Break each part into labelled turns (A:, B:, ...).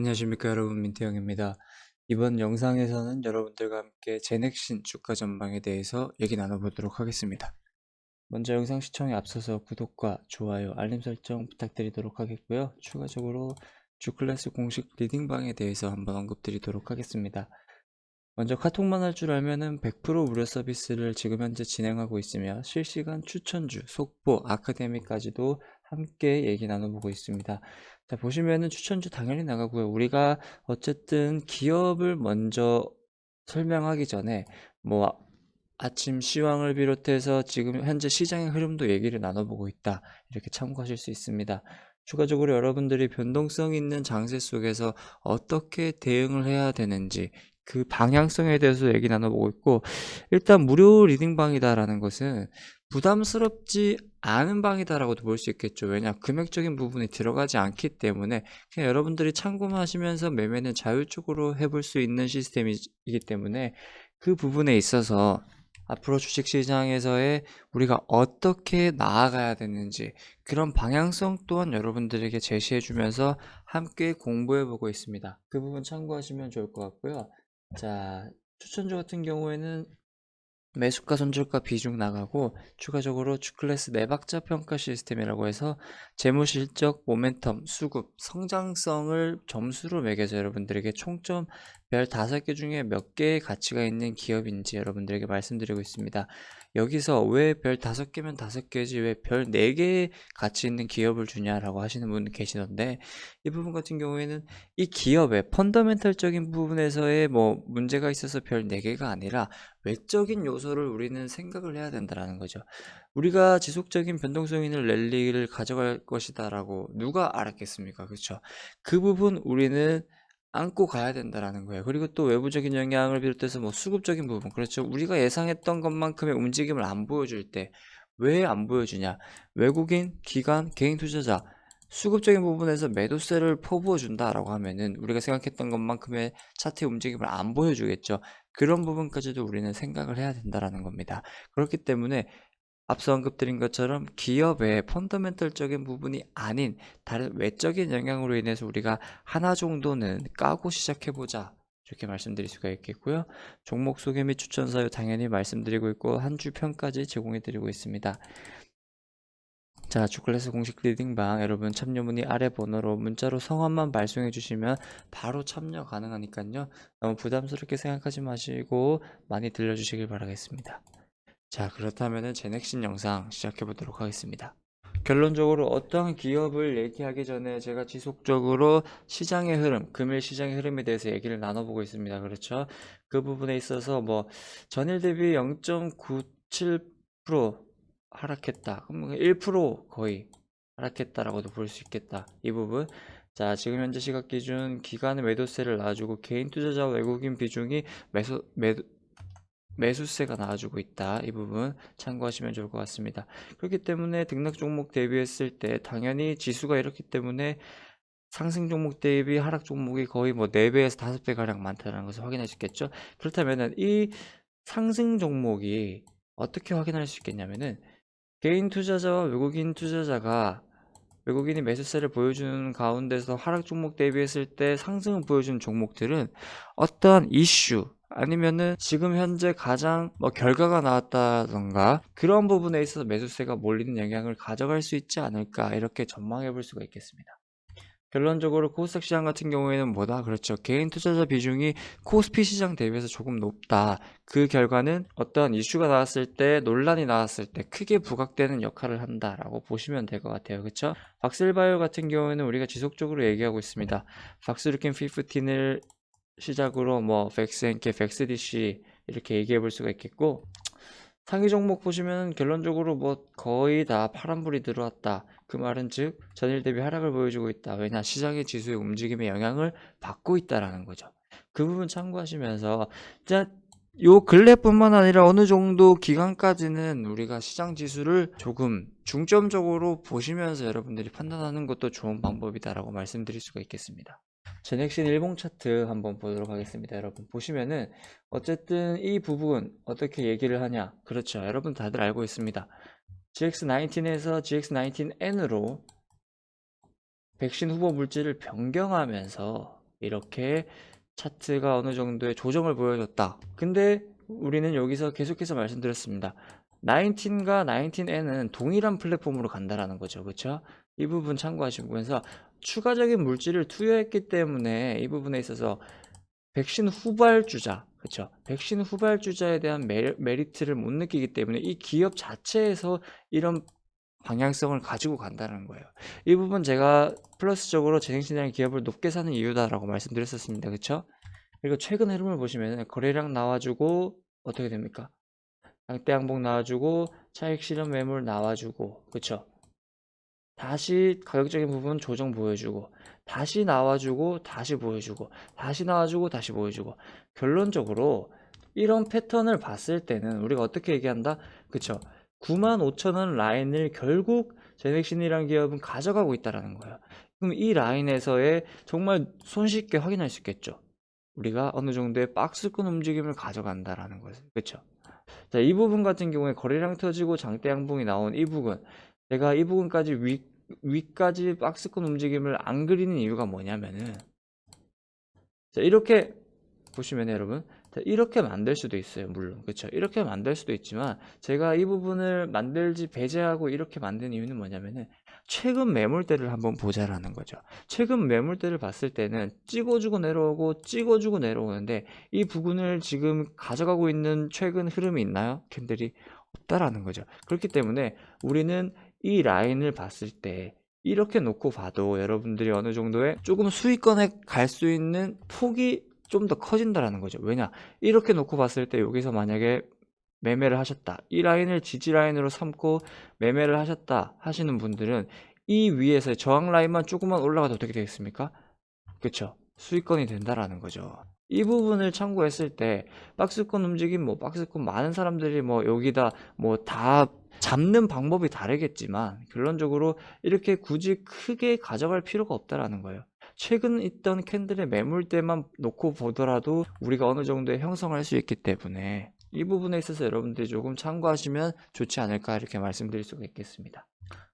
A: 안녕하십니까 여러분 민태영입니다. 이번 영상에서는 여러분들과 함께 제넥신 주가 전망에 대해서 얘기 나눠보도록 하겠습니다. 먼저 영상 시청에 앞서서 구독과 좋아요, 알림 설정 부탁드리도록 하겠고요. 추가적으로 주클래스 공식 리딩방에 대해서 한번 언급드리도록 하겠습니다. 먼저 카톡만 할 줄 알면은 100% 무료 서비스를 지금 현재 진행하고 있으며 실시간 추천주, 속보, 아카데미까지도 함께 얘기 나눠보고 있습니다. 자, 보시면은 추천주 당연히 나가고요. 우리가 어쨌든 기업을 먼저 설명하기 전에 뭐 아침 시황을 비롯해서 지금 현재 시장의 흐름도 얘기를 나눠보고 있다. 이렇게 참고하실 수 있습니다. 추가적으로 여러분들이 변동성 있는 장세 속에서 어떻게 대응을 해야 되는지 그 방향성에 대해서 얘기 나눠보고 있고 일단 무료 리딩방이다라는 것은 부담스럽지 않은 방이다라고도 볼 수 있겠죠. 왜냐 금액적인 부분이 들어가지 않기 때문에 그냥 여러분들이 참고하시면서 매매는 자율적으로 해볼 수 있는 시스템이기 때문에 그 부분에 있어서 앞으로 주식시장에서의 우리가 어떻게 나아가야 되는지 그런 방향성 또한 여러분들에게 제시해 주면서 함께 공부해 보고 있습니다. 그 부분 참고하시면 좋을 것 같고요. 자, 추천주 같은 경우에는 매수가 손절가 비중 나가고 추가적으로 주클래스 네박자 평가 시스템이라고 해서 재무 실적, 모멘텀, 수급, 성장성을 점수로 매겨서 여러분들에게 총점 별 5개 중에 몇 개의 가치가 있는 기업인지 여러분들에게 말씀드리고 있습니다. 여기서 왜별 5개면 5개지 왜별 4개의 가치 있는 기업을 주냐라고 하시는 분 계시던데 이 부분 같은 경우에는 이 기업의 펀더멘털적인 부분에서의 뭐 문제가 있어서 별 4개가 아니라 외적인 요소를 우리는 생각을 해야 된다라는 거죠. 우리가 지속적인 변동성 있는 랠리를 가져갈 것이다라고 누가 알았겠습니까? 그렇죠? 그 부분 우리는 안고 가야 된다라는 거예요. 그리고 또 외부적인 영향을 비롯해서 뭐 수급적인 부분, 그렇죠. 우리가 예상했던 것만큼의 움직임을 안 보여줄 때 왜 안 보여주냐? 외국인, 기관, 개인 투자자 수급적인 부분에서 매도세를 퍼부어 준다라고 하면은 우리가 생각했던 것만큼의 차트의 움직임을 안 보여주겠죠. 그런 부분까지도 우리는 생각을 해야 된다라는 겁니다. 그렇기 때문에 앞서 언급드린 것처럼 기업의 펀더멘털적인 부분이 아닌 다른 외적인 영향으로 인해서 우리가 하나 정도는 까고 시작해보자 이렇게 말씀드릴 수가 있겠고요. 종목 소개 및 추천 사유 당연히 말씀드리고 있고 한주 편까지 제공해드리고 있습니다. 자, 주클래스 공식 리딩방 여러분 참여 문의 아래 번호로 문자로 성함만 발송해 주시면 바로 참여 가능하니까요. 너무 부담스럽게 생각하지 마시고 많이 들려주시길 바라겠습니다. 자, 그렇다면 제넥신 영상 시작해 보도록 하겠습니다. 결론적으로 어떠한 기업을 얘기하기 전에 제가 지속적으로 시장의 흐름, 금일 시장의 흐름에 대해서 얘기를 나눠보고 있습니다. 그렇죠? 그 부분에 있어서 뭐 전일 대비 0.97% 하락했다. 그럼 1% 거의 하락했다라고도 볼 수 있겠다. 이 부분. 자, 지금 현재 시각 기준 기간의 매도세를 놔주고 개인 투자자 외국인 비중이 매수 매도 매수세가 나와주고 있다. 이 부분 참고하시면 좋을 것 같습니다. 그렇기 때문에 등락 종목 대비했을 때 당연히 지수가 이렇기 때문에 상승 종목 대비 하락 종목이 거의 뭐 4배에서 5배 가량 많다는 것을 있겠죠. 그렇다면은 이 상승 종목이 어떻게 확인할 수 있겠냐면은 개인 투자자와 외국인 투자자가 외국인이 매수세를 보여주는 가운데서 하락 종목 대비했을 때 상승을 보여주는 종목들은 어떠한 이슈 아니면은 지금 현재 가장 뭐 결과가 나왔다던가 그런 부분에 있어서 매수세가 몰리는 영향을 가져갈 수 있지 않을까 이렇게 전망해 볼 수가 있겠습니다. 결론적으로 코스닥 시장 같은 경우에는 뭐다? 그렇죠. 개인 투자자 비중이 코스피 시장 대비해서 조금 높다. 그 결과는 어떤 이슈가 나왔을 때, 논란이 나왔을 때 크게 부각되는 역할을 한다라고 보시면 될 것 같아요. 그렇죠? 박셀바이오 같은 경우에는 우리가 지속적으로 얘기하고 있습니다. 박스루킨 15을 시작으로 뭐 팩스앤케, 팩스디시 이렇게 얘기해 볼 수가 있겠고 상위 종목 보시면 결론적으로 뭐 거의 다 파란불이 들어왔다. 그 말은 즉 전일 대비 하락을 보여주고 있다. 왜냐 시장의 지수의 움직임에 영향을 받고 있다라는 거죠. 그 부분 참고하시면서 진짜 요 근래뿐만 아니라 어느 정도 기간까지는 우리가 시장 지수를 조금 중점적으로 보시면서 여러분들이 판단하는 것도 좋은 방법이다라고 말씀드릴 수가 있겠습니다. 제넥신 일봉 차트 한번 보도록 하겠습니다. 여러분 보시면은 어쨌든 이 부분 어떻게 얘기를 하냐 그렇죠. 여러분 다들 알고 있습니다. GX19에서 GX19N으로 백신 후보 물질을 변경하면서 이렇게 차트가 어느 정도의 조정을 보여줬다. 근데 우리는 여기서 계속해서 말씀드렸습니다. 19과 19N은 동일한 플랫폼으로 간다라는 거죠. 그렇죠? 이 부분 참고하시면서 추가적인 물질을 투여했기 때문에 이 부분에 있어서 백신 후발주자, 그렇죠? 백신 후발주자에 대한 메, 메리트를 못 느끼기 때문에 이 기업 자체에서 이런 방향성을 가지고 간다는 거예요. 이 부분 제가 플러스적으로 재생신이라는 기업을 높게 사는 이유다라고 말씀드렸었습니다. 그렇죠? 그리고 최근 흐름을 보시면 거래량 나와주고 어떻게 됩니까? 양대 항복 나와주고 차익 실현 매물 나와주고 그쵸? 다시 가격적인 부분 조정 보여주고 다시 나와주고 다시 보여주고 다시 나와주고 다시 보여주고 결론적으로 이런 패턴을 봤을 때는 우리가 어떻게 얘기한다? 그쵸? 95,000원 라인을 결국 제넥신이라는 기업은 가져가고 있다라는 거예요. 그럼 이 라인에서의 정말 손쉽게 확인할 수 있겠죠. 우리가 어느 정도의 박스권 움직임을 가져간다라는 거죠. 그렇죠? 자, 이 부분 같은 경우에 거래량 터지고 장대 양봉이 나온 이 부분 제가 이 부분까지 위, 위까지 박스권 움직임을 안 그리는 이유가 뭐냐면은 자, 이렇게 보시면 여러분 자, 이렇게 만들 수도 있어요 물론. 그렇죠 이렇게 만들 수도 있지만 제가 이 부분을 만들지 배제하고 이렇게 만든 이유는 뭐냐면은 최근 매물대를 한번 보자라는 거죠. 최근 매물대를 봤을 때는 찍어주고 내려오고 찍어주고 내려오는데 이 부분을 지금 가져가고 있는 최근 흐름이 있나요? 캔들이 없다라는 거죠. 그렇기 때문에 우리는 이 라인을 봤을 때 이렇게 놓고 봐도 여러분들이 어느 정도의 조금 수익권에 갈 수 있는 폭이 좀 더 커진다라는 거죠. 왜냐? 이렇게 놓고 봤을 때 여기서 만약에 매매를 하셨다. 이 라인을 지지 라인으로 삼고 매매를 하셨다 하시는 분들은 이 위에서 저항 라인만 조금만 올라가도 어떻게 되겠습니까? 그쵸? 수익권이 된다라는 거죠. 이 부분을 참고했을 때 박스권 움직임 뭐 박스권 많은 사람들이 뭐 여기다 뭐 다 잡는 방법이 다르겠지만 결론적으로 이렇게 굳이 크게 가져갈 필요가 없다라는 거예요. 최근 있던 캔들의 매물대만 놓고 보더라도 우리가 어느 정도의 형성할 수 있기 때문에 이 부분에 있어서 여러분들이 조금 참고하시면 좋지 않을까 이렇게 말씀드릴 수가 있겠습니다.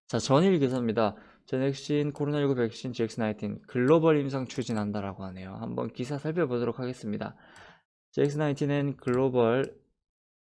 A: 자, 전일 기사입니다. 전액신 코로나19 백신 GX19 글로벌 임상 추진한다라고 하네요. 한번 기사 살펴보도록 하겠습니다. GX19은 글로벌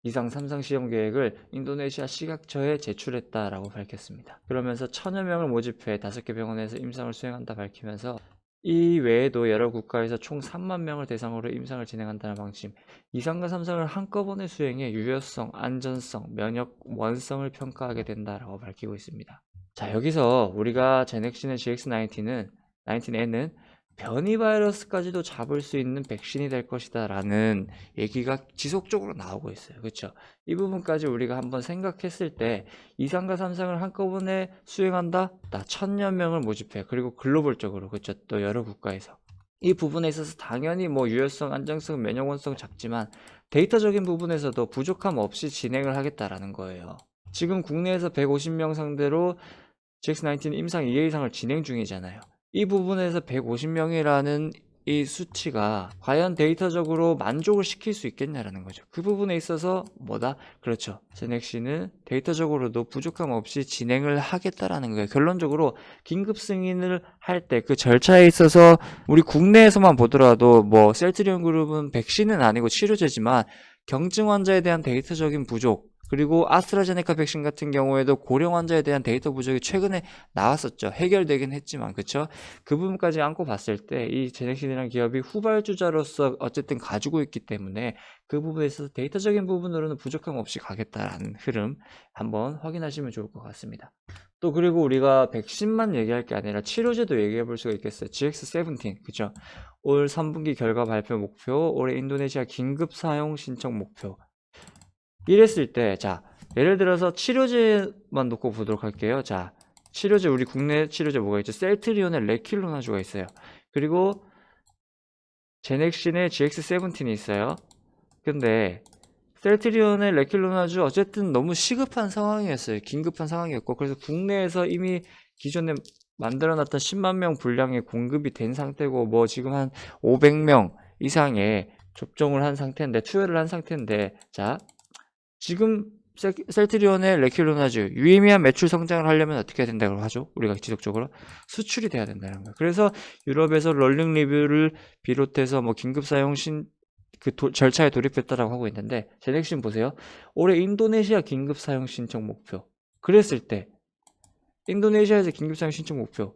A: 이상 3상 시험 계획을 인도네시아 식약처에 제출했다라고 밝혔습니다. 그러면서 천여 명을 모집해 다섯 개 병원에서 임상을 수행한다 밝히면서 이 외에도 여러 국가에서 총 3만 명을 대상으로 임상을 진행한다는 방침, 2상과 3상을 한꺼번에 수행해 유효성, 안전성, 면역, 원성을 평가하게 된다라고 밝히고 있습니다. 자, 여기서 우리가 제넥신의 GX19는 19N은 변이 바이러스까지도 잡을 수 있는 백신이 될 것이다 라는 얘기가 지속적으로 나오고 있어요. 그렇죠? 이 부분까지 우리가 한번 생각했을 때 2상과 3상을 한꺼번에 수행한다? 나 천여 명을 모집해. 그리고 글로벌적으로 그렇죠? 또 여러 국가에서 이 부분에 있어서 당연히 뭐 유효성, 안정성, 면역원성 작지만 데이터적인 부분에서도 부족함 없이 진행을 하겠다라는 거예요. 지금 국내에서 150명 상대로 GX19 임상 2회 이상을 진행 중이잖아요. 이 부분에서 150명이라는 이 수치가 과연 데이터적으로 만족을 시킬 수 있겠냐라는 거죠. 그 부분에 있어서 뭐다? 그렇죠. 제넥시는 데이터적으로도 부족함 없이 진행을 하겠다라는 거예요. 결론적으로 긴급 승인을 할 때 그 절차에 있어서 우리 국내에서만 보더라도 뭐 셀트리온 그룹은 백신은 아니고 치료제지만 경증 환자에 대한 데이터적인 부족 그리고 아스트라제네카 백신 같은 경우에도 고령 환자에 대한 데이터 부족이 최근에 나왔었죠. 해결되긴 했지만 그쵸? 그 부분까지 안고 봤을 때 이 제넥신이라는 기업이 후발주자로서 어쨌든 가지고 있기 때문에 그 부분에 있어서 데이터적인 부분으로는 부족함 없이 가겠다라는 흐름 한번 확인하시면 좋을 것 같습니다. 또 그리고 우리가 백신만 얘기할 게 아니라 치료제도 얘기해 볼 수가 있겠어요. GX17 그죠? 올 3분기 결과 발표 목표, 올해 인도네시아 긴급 사용 신청 목표 이랬을 때, 자, 예를 들어서 치료제만 놓고 보도록 할게요. 자, 치료제, 우리 국내 치료제 뭐가 있죠? 셀트리온의 레킬로나주가 있어요. 그리고 제넥신의 GX17이 있어요. 근데 셀트리온의 레킬로나주 어쨌든 너무 시급한 상황이었어요. 긴급한 상황이었고 그래서 국내에서 이미 기존에 만들어놨던 10만 명 분량의 공급이 된 상태고 뭐 지금 한 500명 이상의 접종을 한 상태인데 투여를 한 상태인데 자 지금 셀- 셀트리온의 레킬로나즈 유의미한 매출 성장을 하려면 어떻게 해야 된다고 하죠? 우리가 지속적으로 수출이 돼야 된다는 거예요. 그래서 유럽에서 럴링 리뷰를 비롯해서 뭐 긴급 사용 신그 절차에 돌입했다라고 하고 있는데 제넥신 보세요. 올해 인도네시아 긴급 사용 신청 목표. 그랬을 때 인도네시아에서 긴급 사용 신청 목표.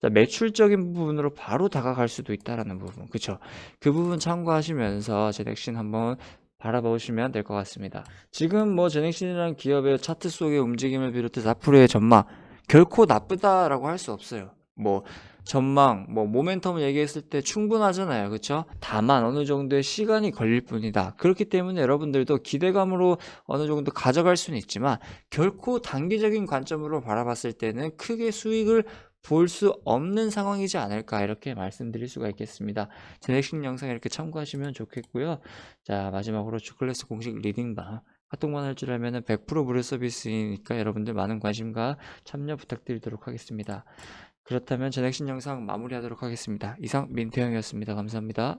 A: 자, 매출적인 부분으로 바로 다가갈 수도 있다라는 부분. 그쵸? 그 부분 참고하시면서 제넥신 한번 바라보시면 될 것 같습니다. 지금 뭐 제넥신이라는 기업의 차트 속의 움직임을 비롯해서 앞으로의 전망 결코 나쁘다라고 할 수 없어요. 뭐 전망, 뭐 모멘텀을 얘기했을 때 충분하잖아요. 그렇죠? 다만 어느 정도의 시간이 걸릴 뿐이다. 그렇기 때문에 여러분들도 기대감으로 어느 정도 가져갈 수는 있지만 결코 단기적인 관점으로 바라봤을 때는 크게 수익을 볼수 없는 상황이지 않을까 이렇게 말씀드릴 수가 있겠습니다. 제넥신 영상 이렇게 참고하시면 좋겠고요. 자 마지막으로 주클래스 공식 리딩방 카톡만 할 줄 알면 100% 무료 서비스이니까 여러분들 많은 관심과 참여 부탁드리도록 하겠습니다. 그렇다면 제넥신 영상 마무리하도록 하겠습니다. 이상 민태형이었습니다. 감사합니다.